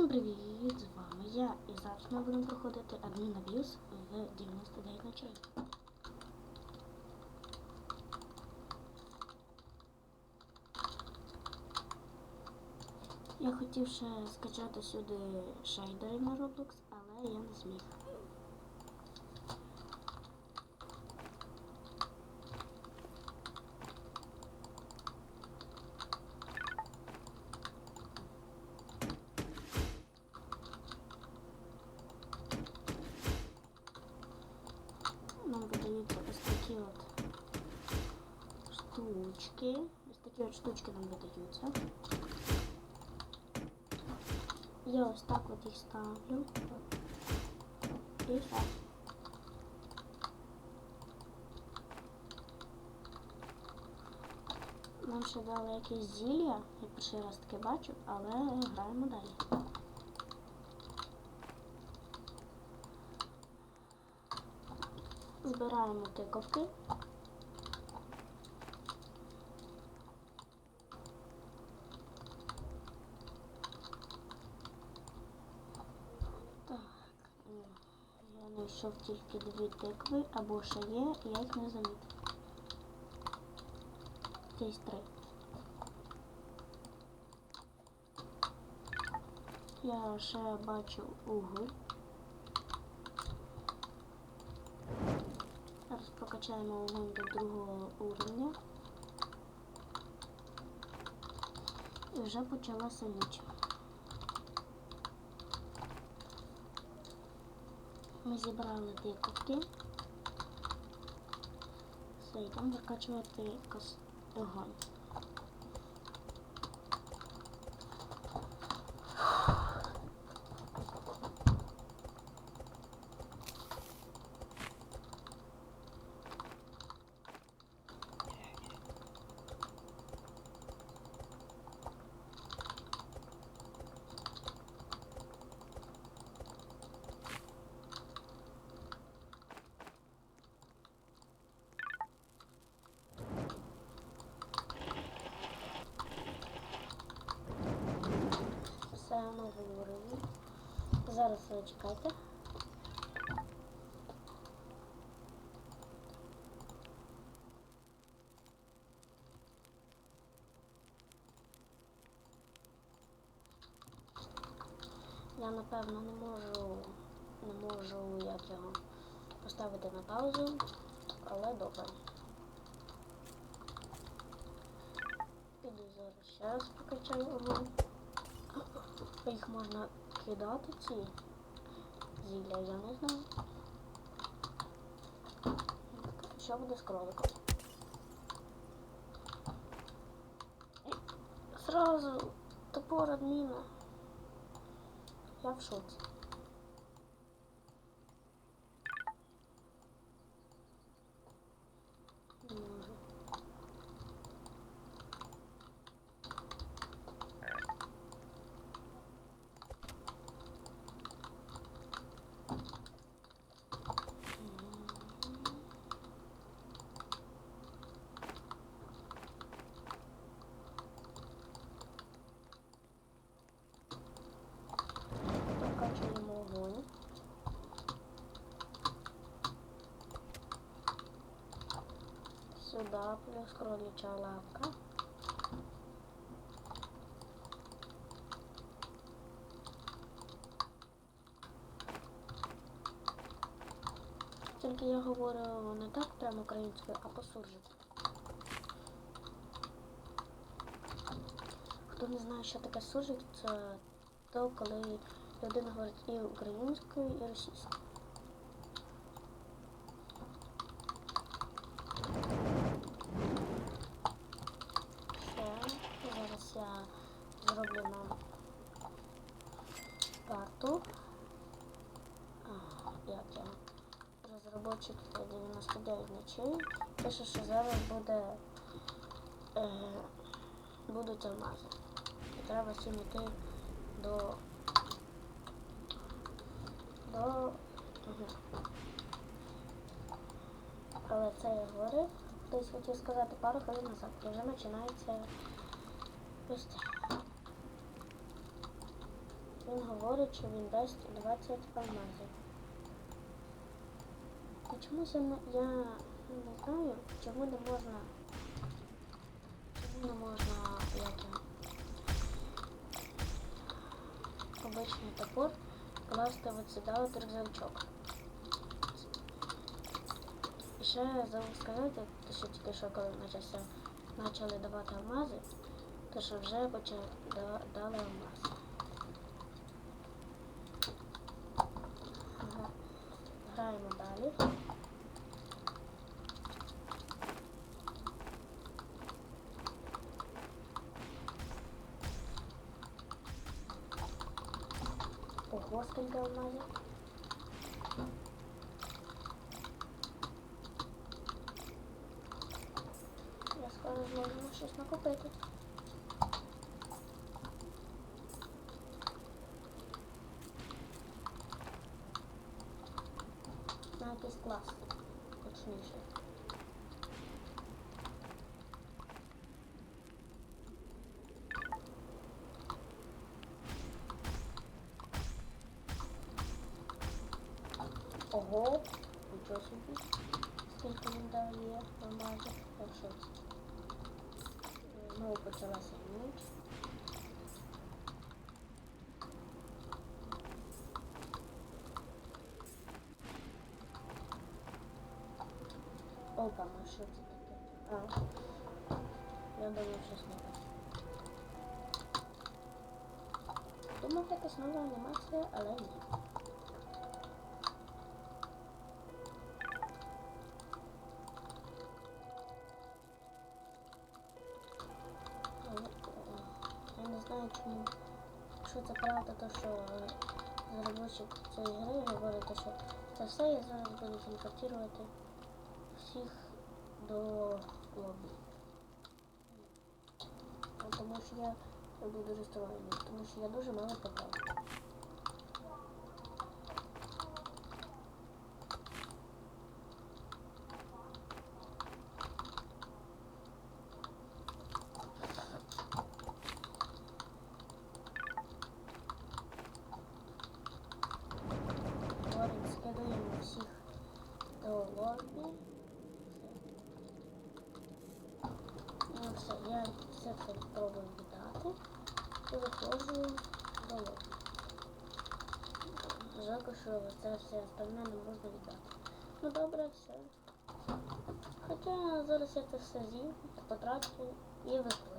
Всім привіт! З вами я і зараз ми будемо проходити адмін аб'юз в 99 ночей. Я хотів ще скачати сюди шейдери на Roblox, але я не зміг. Нам видаються ось такі от штучки. Ось такі от штучки нам видаються. Я ось так от їх ставлю. І все. Нам ще дали якесь зілля, я перший раз таке бачу, але граємо далі. Збираємо тиковки. Так, м, я знайшов тільки дві тикви, або ще є, я їх не замітив. Десь три. Я ще бачу уголь. Зараз прокачаємо вогонь до другого уровня. І вже почалася ніч. Ми зібрали тиковки. Все, йдемо закачувати огонь. Зараз чекайте. Я напевно не можу не можу як його поставити на паузу, але добре. Піду зараз ще раз покачаю. Їх можна кидати ці зілля, я не знаю. Що буде з кроликом? Сразу топор адміна. Я в шоці. Не можу. Прокачуємо огонь. Сюда плюс кроличья лапка. Тільки я говорю не так прямо українською, а по суржику. Хто не знає, що таке суржик, це то, коли людина говорить і українською, і російською. Все, зараз я зроблю нам карту. Як я? Розробочик 99 ночей. Пише, що зараз буде е, будуть алмази. Треба всім йти до до. Але це я говорив. Хтось хотів сказати пару хвилин назад. Вже починається це. він говорить, що він дасть 20 алмазів. І чомусь я я не знаю, чому не можна. Чому не можна як обичний топор класти от сюди от рюкзачок. І ще забув сказати, що тільки що коли почався, почали давати алмази, то що вже почали да- дали алмаз. Граємо далі. Ого, скільки алмазів. Я скоро зможу щось накупити. На якийсь клас, точніше. Ого, нічого собі. Скільки він дає алмазів? Я в шоці. Знову почалася ніч. Опа, ну що це таке? А. Я думаю, щось нове. Думав, якась нова анімація, але ні. Я не знаю, чому. Якщо це правда, то що розробник цієї гри говорить, що це все я зараз буду телепортувати всіх до лобі. Тому що я, я дуже розстроєний, тому що я дуже мало пограв. Говорить, скидуємо всіх до лобі. Ну все, я все це пробую віддати і виходжу до лобі. Жалко, що це все остальне не можна віддати. Ну добре, все. Хоча зараз я це все з'їм, потрачу і виходжу.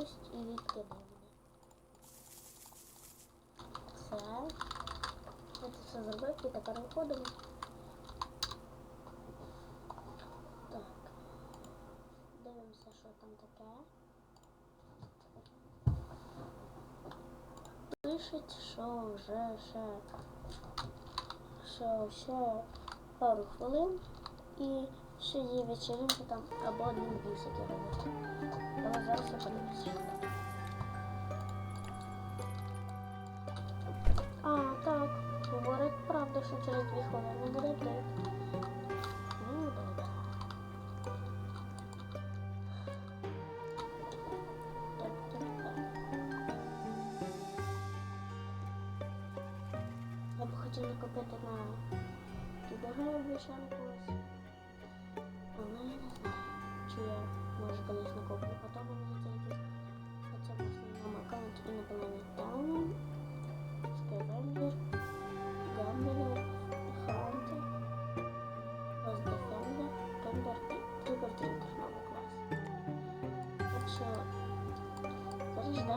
е, гадость і відкидання. Все. Я це все зробив і тепер виходимо. Так. Дивимося, що там таке. Пишуть, що вже ще, що ще пару хвилин і ще є вечеринка там або один бісик робити. Але зараз я подивлюся. А, так, говорить правда, що через дві хвилини буде брейк. Ну, добре. Так, так, так. Я б хотів накопити на кібергові ще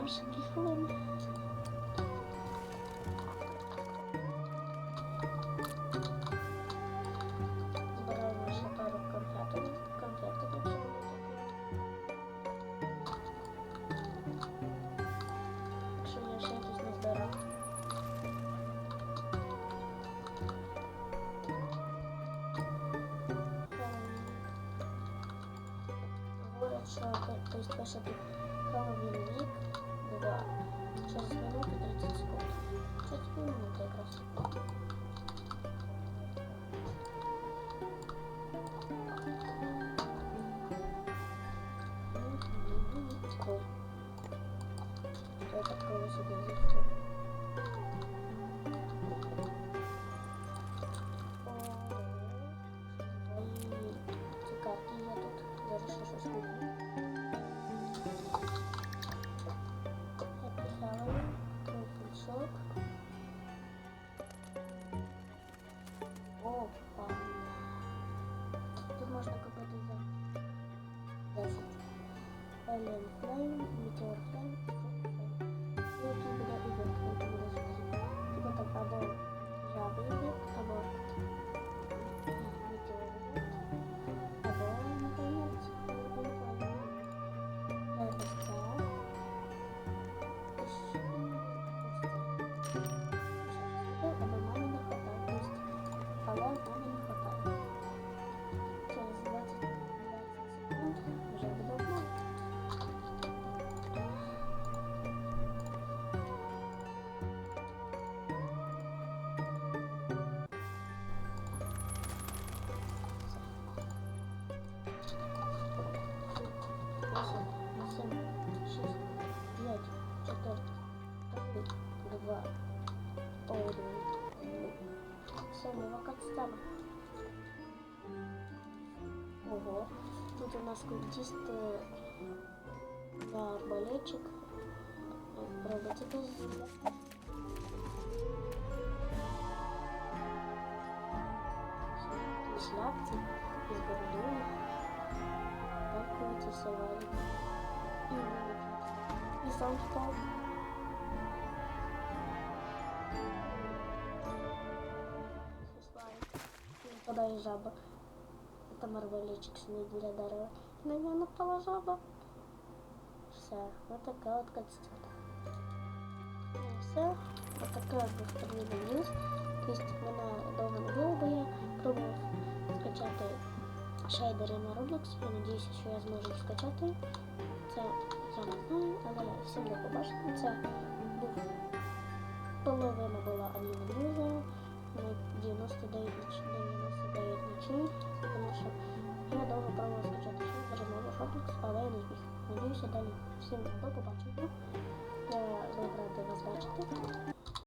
Перший хвилин. Збираю ще пару конфеток. Конфеток, якщо вони такі. Якщо я ще якісь не збирав. Тобто, тобто, Alien Flame, Meteor самого кацтана. Ого, тут у нас культист э, да, болельщик. Пробуйте из шляпки, из гордона. Так вот. И, и сам стал. Нападає жаба. Там арбалетчик сидить біля дерева. На нього напала жаба. Все, вот така от катсцена. Ну, все, вот така от був первинний ньюс. Тобто мене довго не було, бо я пробував скачати шейдери на Roblox. Я надіюся, що я зможу їх скачати. Це я не знаю, але всім до побачення. Це був половина була Аліна Муза. на 99 ноч- 99 ночей, тому що я довго пробував скачати на Roblox, але я не зміг. Надіюся далі. Всім до побачення. Я був радий вас бачити.